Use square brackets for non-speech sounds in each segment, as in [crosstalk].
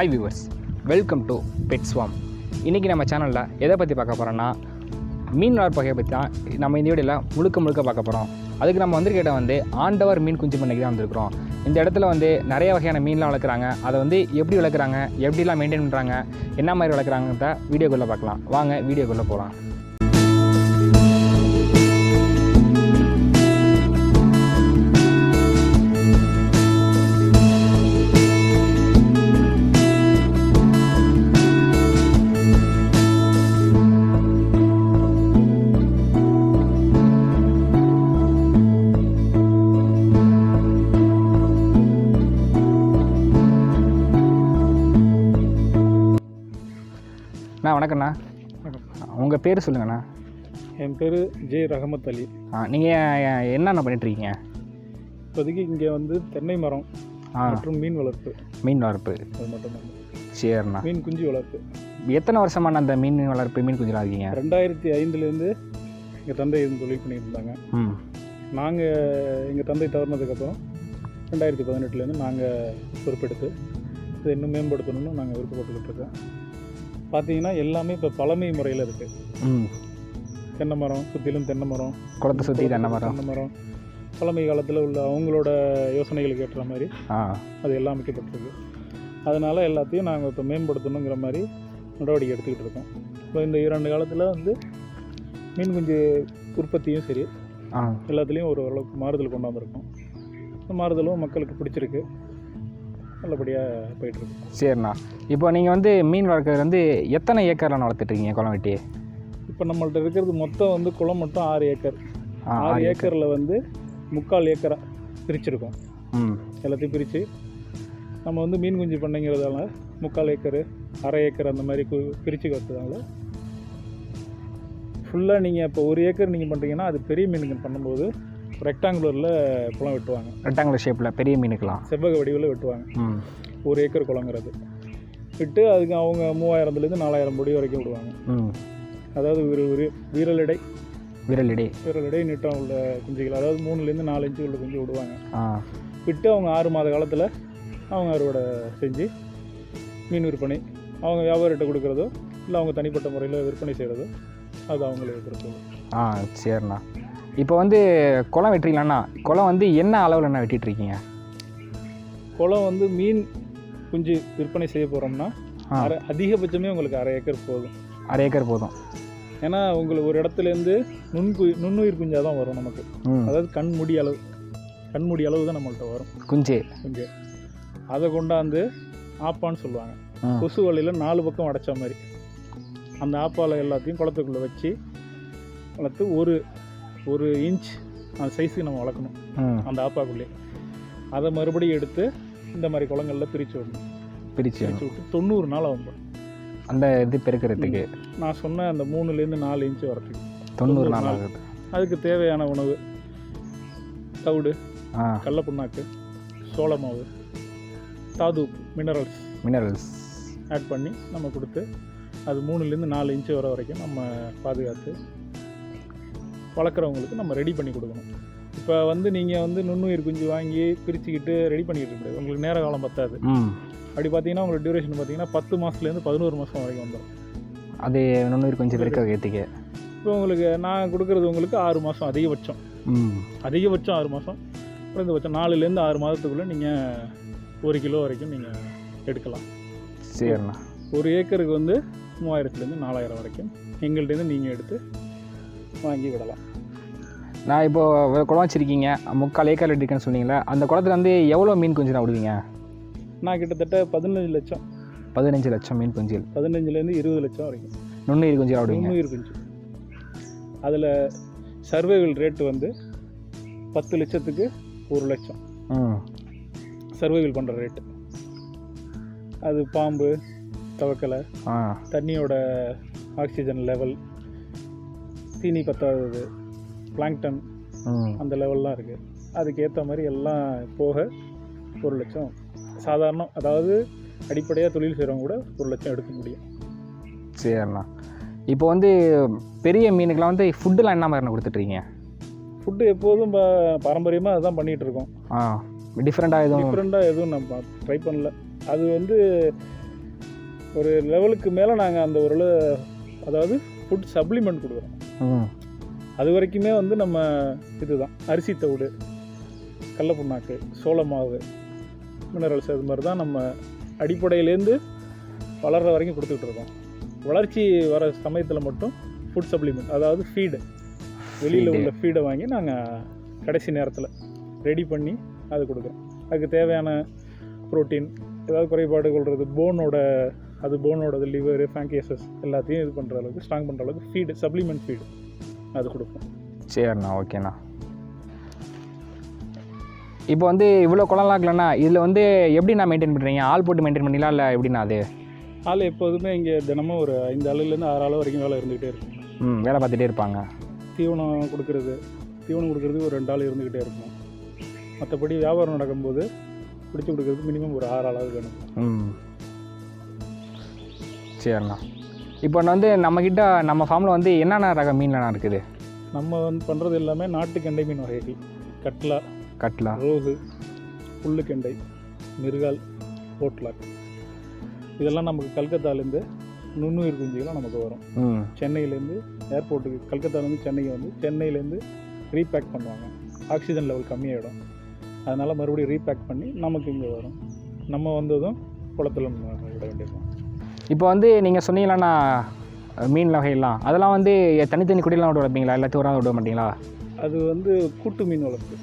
Hi viewers welcome to pet swarm இன்றைக்கி நம்ம சேனலில் எதை பற்றி பார்க்க போகிறோன்னா மீன் வளர்ப்பகையை பற்றி தான் நம்ம இந்த வீடியோவில் முழுக்க முழுக்க பார்க்க போகிறோம் அதுக்கு நம்ம வந்திருக்கிட்ட வந்து ஆண்டவர் மீன் குஞ்சு பண்ணைக்கு தான் வந்திருக்கிறோம். இந்த இடத்துல வந்து நிறைய வகையான மீன்லாம் வளர்க்குறாங்க. அதை வந்து எப்படி வளர்க்குறாங்க? எப்படிலாம் மெயின்டைன் பண்ணுறாங்க என்ன மாதிரி வளர்க்குறாங்கன்றத வீடியோக்குள்ளே பார்க்கலாம். வாங்க வீடியோக்குள்ளே போகலாம் வணக்கண்ணா உங்கள் பேர் சொல்லுங்கண்ணா. என் பேர் ஜே ரஹமத் அலி. நீங்கள் என்னென்ன பண்ணிகிட்ருக்கீங்க இப்போதைக்கு இங்கே வந்து தென்னை மரம் ஆ. மற்றும் மீன் வளர்ப்பு. மீன் வளர்ப்பு. அது மட்டும்தான் சரிண்ணா. மீன் குஞ்சு வளர்ப்பு. எத்தனை வருஷமான அந்த மீன் வளர்ப்பு மீன் குஞ்சலாம் இருக்கீங்க ரெண்டாயிரத்தி ஐந்துலேருந்து எங்கள் தந்தை இது தொழில் பண்ணிட்டு இருந்தாங்க. ம். நாங்கள் எங்கள் தந்தை தவறினதுக்கப்புறம் ரெண்டாயிரத்தி பதினெட்டுலேருந்து நாங்கள் பொறுப்பெடுத்து இதை இன்னும் மேம்படுத்தணும்னு நாங்கள் விருப்பப்பட்டுக்கிட்டு இருக்கோம். பார்த்தீங்கன்னா எல்லாமே இப்போ பழமை முறையில் இருக்குது தென்னை மரம் சுற்றிலும் தென்னை மரம் குளத்தை சுற்றி தென்னை மரம். தென்னை மரம். பழமை காலத்தில் உள்ள அவங்களோட யோசனைகளுக்கு ஏற்ற மாதிரி அது எல்லாம் அமைக்கப்பட்டிருக்கு. அதனால் எல்லாத்தையும் நாங்கள் இப்போ மேம்படுத்தணுங்கிற மாதிரி நடவடிக்கை எடுத்துக்கிட்டு இருக்கோம். இப்போ இந்த இரண்டு காலத்தில் வந்து மீன் குஞ்சு உற்பத்தியும் சரி. எல்லாத்துலேயும் ஒரு ஓரளவுக்கு மாறுதல் கொண்டாந்துருக்கோம் இந்த மாறுதலும் மக்களுக்கு பிடிச்சிருக்கு. நல்லபடியாக போயிட்டுருக்கு சரிண்ணா. இப்போ நீங்கள் வந்து மீன் வளர்க்குறது வந்து எத்தனை ஏக்கரில் வளர்த்துட்ருக்கீங்க குளம் வெட்டி? இப்போ நம்மள்ட்ட இருக்கிறது மொத்தம் வந்து குளம் மட்டும் ஆறு ஏக்கர். ஆறு ஏக்கரில் வந்து முக்கால் ஏக்கரா பிரிச்சிருக்கோம். எல்லாத்தையும் பிரித்து நம்ம வந்து மீன் குஞ்சு பண்ணைங்கிறதால முக்கால் ஏக்கரு அரை ஏக்கர் அந்த மாதிரி பிரித்து வச்சதால ஃபுல்லாக நீங்கள் இப்போ ஒரு ஏக்கர் நீங்கள் பண்ணுறீங்கன்னா அது பெரிய மீனுங்க பண்ணும்போது ரெக்டாங்குலரில் குளம் வெட்டுவாங்க. ரெக்டாங்குலர் ஷேப்பில் பெரிய மீனுக்கலாம் செவ்வக வடிவில் வெட்டுவாங்க. ஒரு ஏக்கர் குளங்கிறது. விட்டு அதுக்கு அவங்க மூவாயிரத்துலேருந்து நாலாயிரம் பொடி வரைக்கும் விடுவாங்க. அதாவது ஒரு ஒரு வீரலடை விரலிடி வீரலடை நீட்டம் உள்ள குஞ்சுகள். அதாவது மூணுலேருந்து நாலு இன்ச்சு உள்ள குஞ்சு விடுவாங்க. விட்டு அவங்க ஆறு மாத காலத்தில் அவங்க அறுவடை செஞ்சு மீன் விற்பனை அவங்க வியாபாரிகிட்ட கொடுக்குறதோ இல்லை அவங்க தனிப்பட்ட முறையில் விற்பனை செய்கிறதோ அது அவங்களுக்கு பொறுத்து ஆ சரிண்ணா. இப்போ வந்து குளம் வெட்டுறீங்களாண்ணா? குளம் வந்து என்ன அளவில் வெட்டிட்டு இருக்கீங்க குளம் வந்து மீன் குஞ்சு விற்பனை செய்ய போகிறோம்னா. அரை அதிகபட்சமே உங்களுக்கு அரை ஏக்கர் போதும். அரை ஏக்கர் போதும். ஏன்னா உங்களுக்கு ஒரு இடத்துலேருந்து நுண்கு நுண்ணுயிர் குஞ்சாக தான் வரும் நமக்கு. அதாவது கண் முடி அளவு கண் முடி அளவு தான் நம்மள்ட்ட வரும். குஞ்சு. குஞ்சு. அதை கொண்டாந்து ஆப்பான்னு சொல்லுவாங்க. கொசு வலையில் நாலு பக்கம் அடைச்ச மாதிரி. அந்த ஆப்பாலை எல்லாத்தையும் குளத்துக்குள்ளே வச்சு வளர்த்து ஒரு ஒரு இன்ச் அந்த சைஸுக்கு நம்ம வளர்க்கணும். அந்த ஆப்பாக்குள்ளே. அதை மறுபடியும் எடுத்து இந்த மாதிரி குளங்களில் பிரித்து விடணும். பிரிச்சு பிரித்து விட்டு தொண்ணூறு நாள் ஆகும் அந்த இது பெருக்கிறதுக்கு? நான் சொன்ன அந்த மூணுலேருந்து நாலு இன்ச்சு வரத்துக்கு தொண்ணூறு நாள். ஆகுது. அதுக்கு தேவையான உணவு தவிடு கடல புண்ணாக்கு சோள மாவு தாது மினரல்ஸ் மினரல்ஸ் ஆட் பண்ணி நம்ம கொடுத்து அது மூணுலேருந்து நாலு இன்ச்சு வர வரைக்கும் நம்ம பாதுகாத்து வளர்க்குறவங்களுக்கு நம்ம ரெடி பண்ணி கொடுக்கணும். இப்போ வந்து நீங்கள் வந்து நுண்ணுயிர் குஞ்சு வாங்கி பிரிச்சுக்கிட்டு ரெடி பண்ணிக்கிட்டு இருக்க முடியாது உங்களுக்கு நேர காலம் பத்தாது. அப்படி பார்த்தீங்கன்னா உங்களுக்கு டியூரேஷன் பார்த்தீங்கன்னா பத்து மாதத்துலேருந்து பதினோரு மாதம் வரைக்கும் வந்துடும் அது நுண்ணுயிர் கொஞ்சம் பெருக்க ஏற்றிக்க இப்போ உங்களுக்கு நான் கொடுக்குறது உங்களுக்கு ஆறு மாதம் அதிகபட்சம். அதிகபட்சம் ஆறு மாதம் குறைந்தபட்சம் நாலுலேருந்து ஆறு மாதத்துக்குள்ளே நீங்கள் ஒரு கிலோ வரைக்கும் நீங்கள் எடுக்கலாம். சரிண்ணா. ஒரு ஏக்கருக்கு வந்து மூவாயிரத்துலேருந்து நாலாயிரம் வரைக்கும் எங்கள்கிட்டேருந்து நீங்கள் எடுத்து வாங்கி விடலாம் நான் இப்போது குளம் வச்சுருக்கீங்க முக்கால் ஏக்கர் இருக்குன்னு சொன்னீங்களே அந்த குளத்துல வந்து எவ்வளோ மீன் குஞ்சு நான் விடுவீங்க? நான் கிட்டத்தட்ட பதினஞ்சு லட்சம். பதினஞ்சு லட்சம் மீன் குஞ்சில் பதினஞ்சுலேருந்து இருபது லட்சம் வரைக்கும். நுண்ணுயிர் குஞ்சு விடுவீங்க? நுண்ணுயிர் குஞ்சு. அதில் சர்வைவல் ரேட்டு வந்து பத்து லட்சத்துக்கு ஒரு லட்சம். சர்வைவல் பண்ணுற ரேட்டு அது பாம்பு தவக்கலை தண்ணியோட ஆக்சிஜன் லெவல் தீனி பத்தாதது. பிளாங்டன் அந்த லெவல்லாம் இருக்குது அதுக்கு ஏற்ற மாதிரி எல்லாம் போக ஒரு லட்சம். சாதாரண அதாவது அடிப்படையாக தொழில் செய்கிறவங்க கூட ஒரு லட்சம் எடுக்க முடியும். சரிண்ணா இப்போ வந்து பெரிய மீனுக்கெலாம் வந்து ஃபுட்டுலாம் என்ன மாதிரி கொடுத்துட்ருக்கீங்க ஃபுட்டு எப்போதும் ப பாரம்பரியமாக அதுதான் பண்ணிகிட்டு இருக்கோம் ஆ டிஃப்ரெண்ட்டாக எதுவும்? டிஃப்ரெண்ட்டாக எதுவும் நம்ம ட்ரை பண்ணல. அது வந்து ஒரு லெவலுக்கு மேலே நாங்கள் அந்த ஒரு அதாவது ஃபுட் சப்ளிமெண்ட் கொடுக்குறோம். அது வரைக்குமே வந்து நம்ம இதுதான் அரிசி தவிடு கடல புண்ணாக்கு சோள மாவு மினரல்ஸ் அது மாதிரி தான் நம்ம அடிப்படையிலேருந்து வளர்கிற வரைக்கும் இருக்கோம். வளர்ச்சி வர சமயத்தில் மட்டும் ஃபுட் சப்ளிமெண்ட் அதாவது ஃபீடு வெளியில். உள்ள ஃபீடை வாங்கி நாங்கள் கடைசி நேரத்தில் ரெடி பண்ணி அது கொடுக்குறோம். அதுக்கு தேவையான புரோட்டீன் ஏதாவது குறைபாடு கொள்வது போனோட அது போனோட லிவர் ஃபேங்கியசஸ் எல்லாத்தையும் இது பண்ணுற அளவுக்கு ஸ்ட்ராங் பண்ணுற அளவுக்கு ஃபீடு சப்ளிமெண்ட் ஃபீடு அது கொடுப்போம் சரிண்ணா ஓகேண்ணா. இப்போ வந்து இவ்வளோ குளம்லாம் இருக்கலண்ணா இதில் வந்து எப்படி நான் மெயின்டைன் பண்ணுறீங்க ஆள் போட்டு மெயின்டைன் பண்ணீங்களா இல்லை எப்படிண்ணா அது? ஆள் எப்போதுமே இங்கே தினமும் ஒரு ஐந்து ஆளுலேருந்து ஆறு ஆள் வரைக்கும் வேலை இருந்துக்கிட்டே இருக்கும். ம் வேலை பார்த்துட்டே இருப்பாங்க. தீவனம் கொடுக்கறது தீவனம் கொடுக்கறது ஒரு ரெண்டு ஆள் இருந்துக்கிட்டே இருக்கும். மற்றபடி வியாபாரம் நடக்கும்போது பிடிச்சி கொடுக்கறது மினிமம் ஒரு ஆறு ஆளாவது வேணும். ம். சரிண்ணா இப்போ நான் வந்து நம்மக்கிட்ட நம்ம ஃபார்மில் வந்து என்னென்ன ரக மீன்லாம் இருக்குது? நம்ம வந்து பண்ணுறது எல்லாமே நாட்டு கெண்டை மீன் வகைகள். கட்லா கட்லா. ரோகு புல்லுக்கெண்டை மிருகால் போட்லாக் இதெல்லாம் நமக்கு கல்கத்தாலேருந்து நுண்ணுயிர் குஞ்சுகளும் நமக்கு வரும். சென்னையிலேருந்து ஏர்போர்ட்டுக்கு கல்கத்தாலேருந்து சென்னைக்கு வந்து சென்னையிலேருந்து ரீபேக் பண்ணுவாங்க. ஆக்சிஜன் லெவல் கம்மியாயிடும். அதனால் மறுபடியும் ரீபேக் பண்ணி நமக்கு இங்கே வரும். நம்ம வந்ததும் குளத்துல விட வேண்டியதுதான். இப்போ வந்து நீங்கள் சொன்னீங்களாண்ணா மீன் வகையெல்லாம் அதெல்லாம் வந்து தனித்தனி குடியெல்லாம் விட வைப்பீங்களா எல்லாத்தையும் ஒரு விட மாட்டீங்களா? அது வந்து கூட்டு மீன் வளர்ப்பு.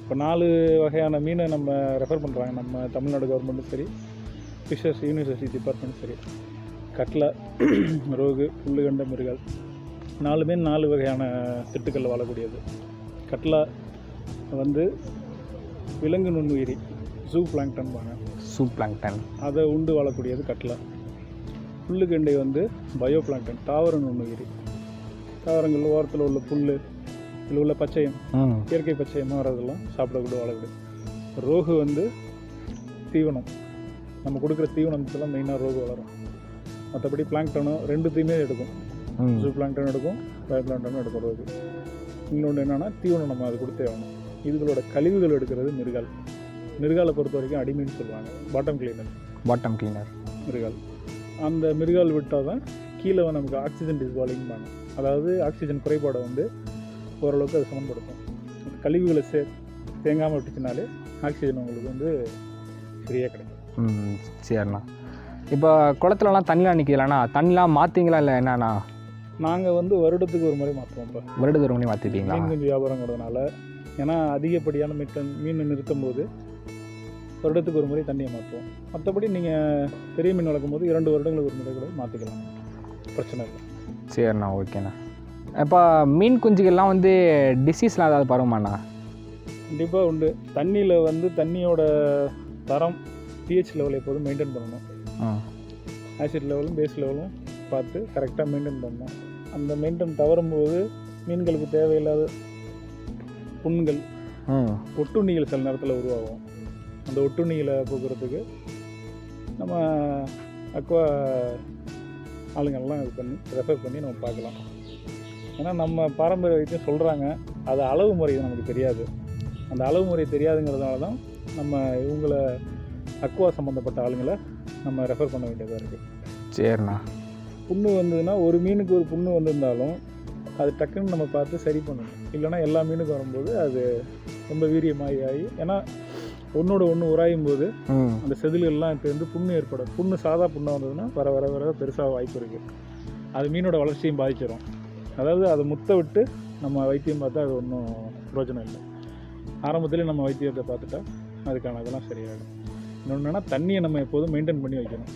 இப்போ நாலு வகையான மீனை நம்ம ரெஃபர் பண்ணுறாங்க நம்ம தமிழ்நாடு கவர்மெண்ட்டும் சரி ஃபிஷர்ஸ் யூனிவர்சிட்டி டிபார்ட்மெண்ட்டும் சரி. கட்லா [clears throat] ரோகு புல்லுகண்ட மிருகல். நாலுமே நாலு வகையான திட்டுக்களில் வாழக்கூடியது. கட்லா வந்து விலங்கு நுண்ணுயிரி ஜூ பிளாங்டன்பாங்க சூப் பிளாங்டன் அதை உண்டு வாழக்கூடியது கட்லா. புல்லுகெண்டை வந்து பயோ பிளாங்டன் தாவர நுண்ணுயிரி தாவரங்கள் ஓரத்தில் உள்ள புல் இதில் உள்ள பச்சையம் இயற்கை பச்சையமாக வரதெல்லாம் சாப்பிடக்கூடிய வாழக்கூடிய ரோகு வந்து தீவனம். நம்ம கொடுக்குற தீவனத்தில் மெயினாக ரோகு வளரும். மற்றபடி பிளாங்டனும் ரெண்டுத்தையுமே எடுக்கும். ஜூ பிளாங்டன் எடுக்கும் பயோ பிளாங்டனும் எடுக்கும் ரோகு. இன்னொன்று என்னென்னா தீவனம் நம்ம அது கொடுத்தே ஆகணும். இதுகளோட கழிவுகள் எடுக்கிறது மிருகால். மிருகாலை பொறுத்த வரைக்கும் அடிமைன்னு சொல்லுவாங்க. பாட்டம் கிளீனர் பாட்டம் கிளீனர் மிருகால். அந்த மிருகால் விட்டால் தான் கீழே நமக்கு ஆக்சிஜன் டிஸ்வாலிங்பாங்க அதாவது ஆக்சிஜன் குறைபாடை வந்து ஓரளவுக்கு அது சமன்படுத்தும். கழிவுகளை சே தேங்காமல் விட்டுச்சுனாலே ஆக்சிஜன் உங்களுக்கு வந்து ஃப்ரீயாக கிடைக்கும். ம் சரிண்ணா இப்போ குளத்துலலாம் தண்ணிலாம் நிற்கிதுலண்ணா தண்ணிலாம் மாற்றிங்களா இல்லை என்னண்ணா? நாங்கள் வந்து வருடத்துக்கு ஒரு முறை மாற்றுவோம் இப்போ. வருடத்துக்கு ஒரு மணி மாற்றிட்டீங்களா மீன் குஞ்சு வியாபாரங்கிறதுனால ஏன்னா அதிகப்படியான மீட்டன் மீன் நிறுத்தும் போது வருடத்துக்கு ஒரு முறை தண்ணியை மாற்றுவோம். மற்றபடி நீங்கள் பெரிய மீன் வளர்க்கும் போது இரண்டு வருடங்களுக்கு ஒரு முறை கூட மாற்றிக்கலாம் பிரச்சனை இல்லை. சரிண்ணா ஓகேண்ணா இப்போ மீன் குஞ்சுகள்லாம் வந்து டிசீஸ்லாம் ஏதாவது பரவுமாண்ணா கண்டிப்பாக உண்டு. தண்ணியில் வந்து தண்ணியோட தரம் பிஹெச் லெவல் எப்போதும் மெயின்டைன் பண்ணணும். ஆசிட் லெவலும் பேஸ் லெவலும் பார்த்து கரெக்டாக மெயின்டைன் பண்ணணும். அந்த மெயின்டைன் தவறும்போது மீன்களுக்கு தேவையில்லாத புண்கள் ஒட்டுண்ணிகள் சில நேரத்தில் உருவாகும். அந்த ஒட்டுண்ணிகளை போக்குறதுக்கு நம்ம அக்வா ஆளுங்கள்லாம் இது பண்ணி ரெஃபர் பண்ணி நம்ம பார்க்கலாம். ஏன்னா நம்ம பாரம்பரிய வைத்தியம் சொல்கிறாங்க அது அளவு முறை நமக்கு தெரியாது. அந்த அளவு முறை தெரியாதுங்கிறதுனால தான் நம்ம இவங்களை அக்வா சம்மந்தப்பட்ட ஆளுங்களை நம்ம ரெஃபர் பண்ண வேண்டியதாக இருக்குது சரிண்ணா. புண்ணு வந்ததுன்னா ஒரு மீனுக்கு ஒரு புண்ணு வந்திருந்தாலும் அது டக்குன்னு நம்ம பார்த்து சரி பண்ணணும். இல்லைன்னா எல்லா மீனுக்கும் வரும்போது அது ரொம்ப வீரியமாகி ஆகி ஏன்னா ஒன்றோட ஒன்று உராயும் போது அந்த செதில்கள்லாம் இப்போ வந்து புண்ணு ஏற்படும் புண்ணு சாதா புண்ணாக வந்ததுன்னா வர வர வர பெருசாக வாய்ப்பு இருக்குது அது மீனோட வளர்ச்சியும் பாதிச்சிடும் அதாவது அதை முத்த விட்டு நம்ம வைத்தியம் பார்த்தா அது ஒன்றும் பிரயோஜனம் இல்லை. ஆரம்பத்திலே நம்ம வைத்தியத்தை பார்த்துட்டா அதுக்கான இதெல்லாம் சரியாயிடும். இன்னொன்று என்னன்னா தண்ணியை நம்ம எப்போதும் மெயின்டைன் பண்ணி வைக்கணும்.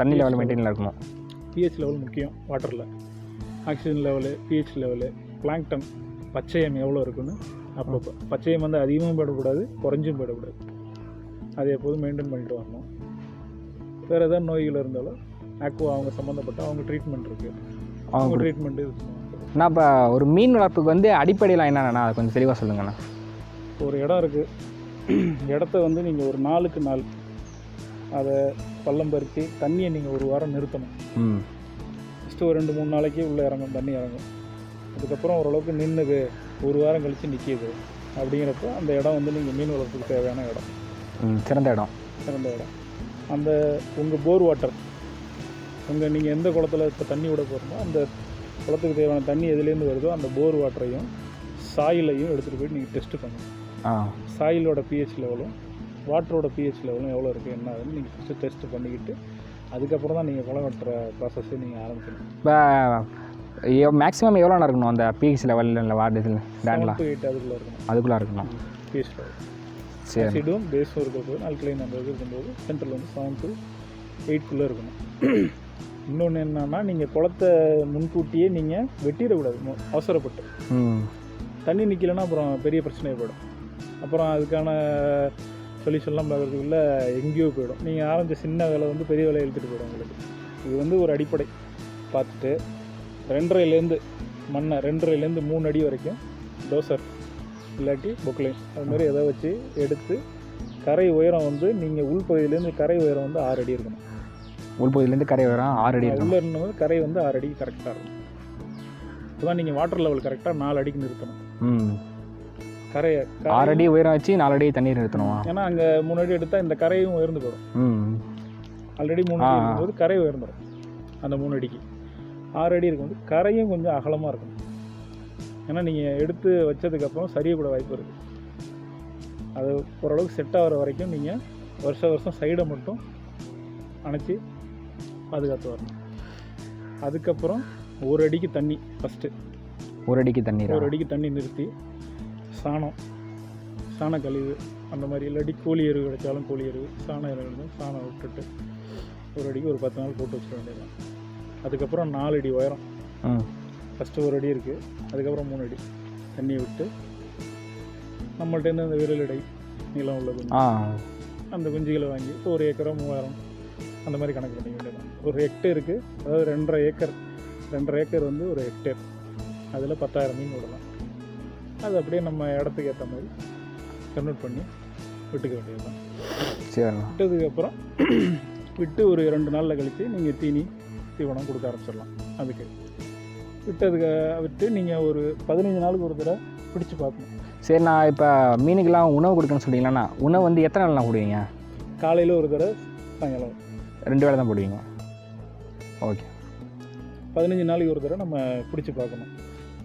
தண்ணி லெவல் மெயின்டைனில் இருக்கணும் பிஹெச் லெவல் முக்கியம் வாட்டரில் oxygen level pH level plankton பச்சையம் எவ்வளோ இருக்குன்னு அப்பப்போ. பச்சையம் வந்து அதிகமும் போயிடக்கூடாது குறைஞ்சும் போயிடக்கூடாது அதை எப்போதும் மெயின்டைன் பண்ணிட்டு வரணும். வேறு ஏதாவது நோய்கள் இருந்தாலும் ஆக்வா அவங்க சம்மந்தப்பட்ட அவங்க ட்ரீட்மெண்ட் இருக்குது அவங்க ட்ரீட்மெண்ட்டு நான் இப்போ ஒரு மீன் வளர்ப்புக்கு வந்து அடிப்படையில் என்னென்னா அதை கொஞ்சம் தெளிவாக சொல்லுங்கண்ணா. ஒரு இடம் இருக்குது இடத்த வந்து நீங்கள் ஒரு நாளுக்கு நாள் அதை பள்ளம் பறித்து தண்ணியை நீங்கள் ஒரு வாரம் நிறுத்தணும். ஃபஸ்ட்டு ஒரு ரெண்டு மூணு நாளைக்கு உள்ளே இறங்கும் தண்ணி இறங்கும். அதுக்கப்புறம் ஓரளவுக்கு நின்றுது ஒரு வாரம் கழித்து நிற்கிது அப்படிங்கிறப்ப அந்த இடம் வந்து நீங்கள் மீன் வளர்ப்புக்கு தேவையான இடம். சிறந்த இடம். சிறந்த இடம். அந்த உங்கள் போர் வாட்டர் உங்கள் நீங்கள் எந்த குளத்துல இப்போ தண்ணி விட போகிறோமோ அந்த குளத்துக்கு தேவையான தண்ணி எதுலேருந்து வருதோ அந்த போர் வாட்டரையும் சாயிலையும் எடுத்துகிட்டு போய் நீங்கள் டெஸ்ட் பண்ணணும் ஆ. சாயிலோட பிஹெச் லெவலும் வாட்டரோட பிஹெச் லெவலும் எவ்வளோ இருக்குது என்ன ஆகுதுன்னு நீங்கள் ஃபஸ்ட்டு டெஸ்ட் பண்ணிக்கிட்டு அதுக்கப்புறம் தான் நீங்கள் குளம் வெட்டுற ப்ராசஸே நீங்கள் ஆரம்பிக்கணும். இப்போ மேக்ஸிமம் எவ்வளோ இருக்கணும் அந்த பிஹெச் லெவலில் இல்லை வார்டு இதில் டேண்டில் அதுக்குள்ளே இருக்கணும். அதுக்குள்ளே இருக்கணும். பிஹெச் லெவல் ஆசிடும் பேஸும் இருக்கிறது. அல்கலைன் அந்த இது இருக்கும்போது சென்டரில் வந்து செவன் டு எயிட்குள்ளே இருக்கணும். [clears throat] இன்னொன்று என்னன்னா நீங்கள் குளத்தை முன்கூட்டியே நீங்கள் வெட்டிடக்கூடாது. அவசரப்பட்டு. தண்ணி நிற்கலைன்னா அப்புறம் பெரிய பிரச்சனை ஏற்படும் அப்புறம் அதுக்கான சொல்யூஷன்லாம் பார்க்குறதுக்குள்ள எங்கேயோ போயிடும். நீங்கள் ஆரம்பிச்ச சின்ன வேலை வந்து பெரிய வேலையை இழுத்துட்டு போயிடும் உங்களுக்கு. இது வந்து ஒரு அடிப்படை. பார்த்துட்டு ரெண்டரைலேருந்து மண்ணை ரெண்டரைலேருந்து மூணு அடி வரைக்கும் டோசர் இல்லாட்டி பொக்லைன் அது மாதிரி எதை வச்சு எடுத்து கரை உயரம் வந்து நீங்கள் உள்பகுதியிலேருந்து கரை உயரம் வந்து ஆறு அடி இருக்கணும். உள்பகுதியிலேருந்து கரை வரும் ஆறு அடி இருக்கும் உள்ளே இருந்தது கரை வந்து ஆறு அடி கரெக்டாக இருக்கும். அப்போ நீங்கள் வாட்டர் லெவல் கரெக்டாக நாலு அடிக்கு நிறுத்தணும். ம். கரையை ஆறு அடி உயரம் வச்சு நாலு அடி தண்ணீர் நிறுத்தணுமா? ஏன்னா அங்கே மூணு அடி எடுத்தால் இந்த கரையும் உயர்ந்து போயிடும். ஆல்ரெடி மூணு அடி. இருக்கும்போது கரை உயர்ந்துடும் அந்த மூணு அடிக்கு. ஆறு அடி இருக்கும்போது கரையும் கொஞ்சம் அகலமாக இருக்கும். ஏன்னா நீங்கள் எடுத்து வச்சதுக்கப்புறம் சரியக்கூட வாய்ப்பு இருக்குது அது ஓரளவுக்கு செட் ஆகிற வரைக்கும் நீங்கள் வருஷ வருஷம் சைடை மட்டும் அணைச்சி பாதுகாத்து வரணும். அதுக்கப்புறம் ஒரு அடிக்கு தண்ணி ஃபஸ்ட்டு ஒரு அடிக்கு தண்ணீர்? ஒரு அடிக்கு தண்ணி நிறுத்தி சாணம் சாண கழிவு அந்த மாதிரி இல்லாட்டி கோழி எருவு கிடைச்சாலும் கோழி எருவு சாண எருவு இருந்தால் சாணம் விட்டுட்டு ஒரு அடிக்கு ஒரு பத்து நாள் போட்டு வச்சிட வேண்டியதுதான். அதுக்கப்புறம் நாலு அடி உயரம். ஃபஸ்ட்டு ஒரு அடி இருக்குது அதுக்கப்புறம் மூணு அடி. தண்ணியை விட்டு அந்த விரல் இடை நீளம் உள்ள குஞ்சு. ஆ. அந்த குஞ்சுகளை வாங்கி இப்போ ஒரு ஏக்கரோ மூவாயிரம் அந்த மாதிரி கணக்கு பண்ணிக்க வேண்டியதான் ஒரு ஹெக்டேருக்கு அதாவது ரெண்டரை ஏக்கர் ரெண்டரை ஏக்கர் வந்து ஒரு ஹெக்டேர் அதில் பத்தாயிரம் மீன் விடலாம் அது அப்படியே நம்ம இடத்துக்கு ஏற்ற மாதிரி கன்வெர்ட் பண்ணி விட்டுக்க வேண்டியது தான் சரிண்ணா விட்டதுக்கப்புறம் விட்டு ஒரு ரெண்டு நாளில் கழித்து நீங்கள் தீனி தீவனம் கொடுக்க ஆரம்பிச்சிடலாம். அதுக்கு விட்டதுக்கு விட்டு நீங்கள் ஒரு பதினஞ்சு நாளுக்கு ஒரு தடவை பிடிச்சு பார்க்கணும். சரி நான் இப்போ மீனுக்கெல்லாம் உணவு கொடுக்கணும்னு சொல்லிங்களா உணவு வந்து எத்தனை நாள்லாம் போடுவீங்க? காலையில் ஒரு தடவை சாயங்காலம். ரெண்டு வேளை தான் போடுவீங்க. ஓகே. பதினஞ்சு நாளைக்கு ஒரு தடவை நம்ம பிடிச்சி பார்க்கணும்.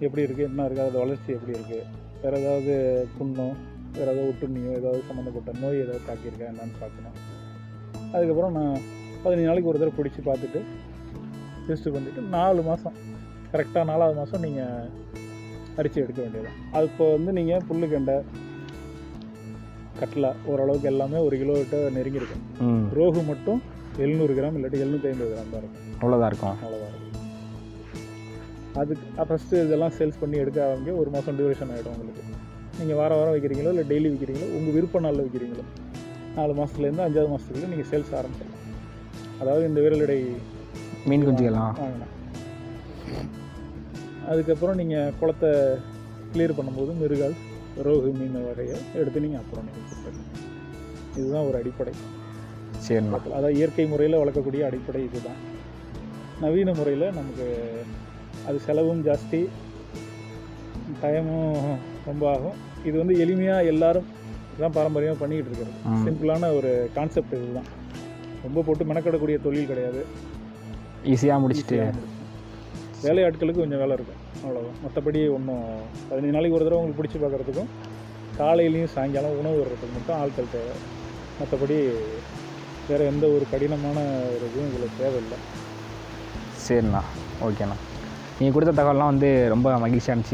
எப்படி இருக்குது என்ன இருக்குது அதோட வளர்ச்சி எப்படி இருக்குது வேறு ஏதாவது புண்ணோ வேறு ஏதாவது ஒட்டுண்ணியோ ஏதாவது சம்மந்தப்பட்ட நோய் ஏதாவது தாக்கியிருக்கா என்னன்னு பார்க்கணும். அதுக்கப்புறம் நான் பதினஞ்சு நாளைக்கு ஒரு தடவை பிடிச்சி பார்த்துட்டு டெஸ்ட்டு பண்ணிவிட்டு நாலு மாதம் கரெக்டாக நாலாவது மாதம் நீங்கள் அரிசி எடுக்க வேண்டியதுதான் அது இப்போ வந்து நீங்கள் புல்லுக்கண்டை கட்லா ஓரளவுக்கு எல்லாமே ஒரு கிலோ கிட்ட நெருங்கியிருக்கும். ரோகு மட்டும் எழுநூறு கிராம் இல்லாட்டி எழுநூற்றி ஐம்பது கிராம் தான் இருக்கும். அவ்வளோதான் இருக்கும். அவ்வளோதான் இருக்கும். அதுக்கு ஃபஸ்ட்டு இதெல்லாம் சேல்ஸ் பண்ணி எடுக்க ஆரம்பிக்க ஒரு மாதம் டியூரேஷன் ஆகிடும் உங்களுக்கு. நீங்கள் வார வாரம் வைக்கிறீங்களோ இல்லை டெய்லி விற்கிறீங்களோ உங்கள் விருப்ப நாளில் விற்கிறீங்களோ நாலு மாதத்துலேருந்து அஞ்சாவது மாதத்துக்குள்ள நீங்கள் சேல்ஸ் ஆரம்பிச்சிடலாம். அதாவது இந்த விரலடை மீன் குஞ்சுகள்லாம். வாங்கினா. அதுக்கப்புறம் நீங்கள் குளத்தை கிளியர் பண்ணும்போது மிருகால் ரோகு மீன் வகையை எடுத்து நீங்கள் அப்புறம் நீங்கள் கொடுத்துருங்க. இதுதான் ஒரு அடிப்படை. சரிண்ணா அதாவது இயற்கை முறையில் வளர்க்கக்கூடிய அடிப்படை இதுதான். நவீன முறையில் நமக்கு அது செலவும் ஜாஸ்தி டைமும் ரொம்ப ஆகும். இது வந்து எளிமையாக எல்லாரும் இதான் பாரம்பரியமாக பண்ணிக்கிட்டு இருக்கிறது. சிம்பிளான ஒரு கான்செப்ட் இதுதான். ரொம்ப போட்டு மெனக்கடக்கூடிய தொழில் கிடையாது. ஈஸியாக முடிச்சுட்டு. வேலையாட்களுக்கு கொஞ்சம் வேலை இருக்கும். அவ்வளோதான் மற்றபடி ஒன்றும் பதினஞ்சு நாளைக்கு ஒரு தடவை உங்களுக்கு பிடிச்சி பார்க்குறதுக்கும் காலையிலையும் சாயங்காலம் உணவு வர்றதுக்கு மட்டும் ஆட்கள் தேவை. மற்றபடி வேறு எந்த ஒரு கடினமான ஒரு இதுவும் இதில் தேவையில்லை. சரிண்ணா. ஓகேண்ணா. நீங்கள் கொடுத்த தகவலாம் வந்து ரொம்ப மகிழ்ச்சியாக இருந்துச்சு.